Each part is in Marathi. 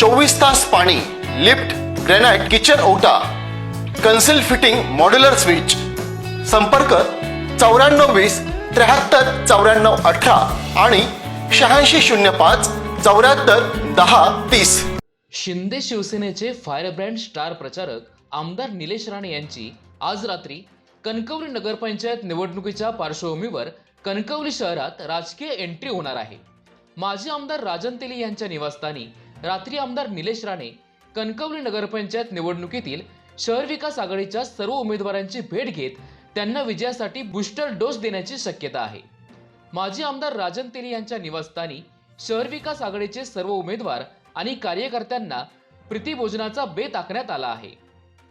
चोवीस तास पाणी लिफ्ट ग्रेनाइट किचन ओटा कन्सिल फिटिंग मॉड्युलर स्विच. संपर्क चौऱ्याण्णव वीस त्र्याहत्तर चौऱ्याण्णव अठरा आणि शहाऐंशी शून्य पाच चौऱ्याहत्तर दहा तीस. शिंदे शिवसेनेचे फायर ब्रँड स्टार प्रचारक आमदार निलेश राणे यांची आज रात्री कणकवली नगरपंचायत निवडणुकीच्या पार्श्वभूमीवर कणकवली शहरात राजकीय एंट्री होणार आहे. माजी आमदार राजन तेली यांच्या निवासस्थानी रात्री आमदार निलेश राणे कणकवली नगरपंचायत निवडणुकीतील शहर विकास आघाडीच्या सर्व उमेदवारांची भेट घेत त्यांना विजयासाठी बूस्टर डोस देण्याची शक्यता आहे. माजी आमदार राजन तेली यांच्या निवासस्थानी शहर विकास आघाडीचे सर्व उमेदवार आणि कार्यकर्त्यांना प्रीतीभोजनाचा बेत आखण्यात आला आहे.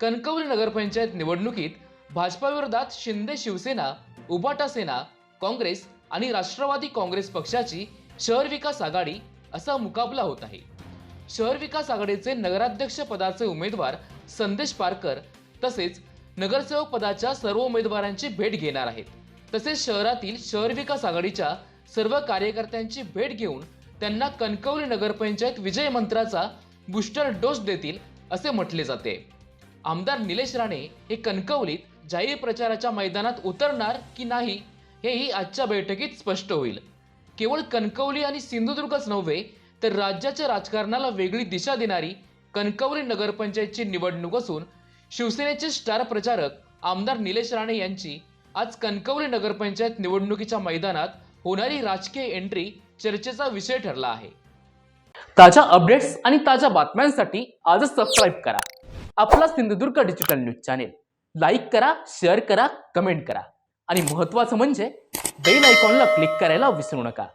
कणकवली नगरपंचायत निवडणुकीत भाजपाविरोधात शिंदे शिवसेना उबाटा सेना काँग्रेस आणि राष्ट्रवादी काँग्रेस पक्षाची शहर विकास आघाडी असा मुकाबला होत आहे. शहर विकास आघाडीचे नगराध्यक्ष पदाचे उमेदवार संदेश पारकर तसेच नगरसेवक पदाच्या सर्व उमेदवारांची भेट घेणार आहेत. तसेच शहरातील शहर विकास आघाडीच्या सर्व कार्यकर्त्यांची भेट घेऊन त्यांना कणकवली नगरपंचायत विजय मंत्राचा बूस्टर डोस देतील असे म्हटले जाते. आमदार निलेश राणे हे कणकवलीत जाहीर प्रचाराच्या मैदानात उतरणार की नाही हेही आजच्या बैठकीत स्पष्ट होईल. केवळ कणकवली आणि सिंधुदुर्गच नव्हे तर राज्याच्या राजकारणाला वेगळी दिशा देणारी कणकवली नगरपंचायतची निवडणूक असून शिवसेनेचे स्टार प्रचारक आमदार निलेश राणे यांची आज कणकवली नगरपंचायत निवडणुकीच्या मैदानात होणारी राजकीय एंट्री चर्चेचा विषय ठरला आहे. ताज्या अपडेट्स आणि ताज्या बातम्यांसाठी आजच सबस्क्राईब करा. आपला Sindhudurg digital news channel like करा शेअर करा कमेंट करा. आणि महत्त्वाचं म्हणजे बेल आयकॉनला क्लिक करायला विसरू नका.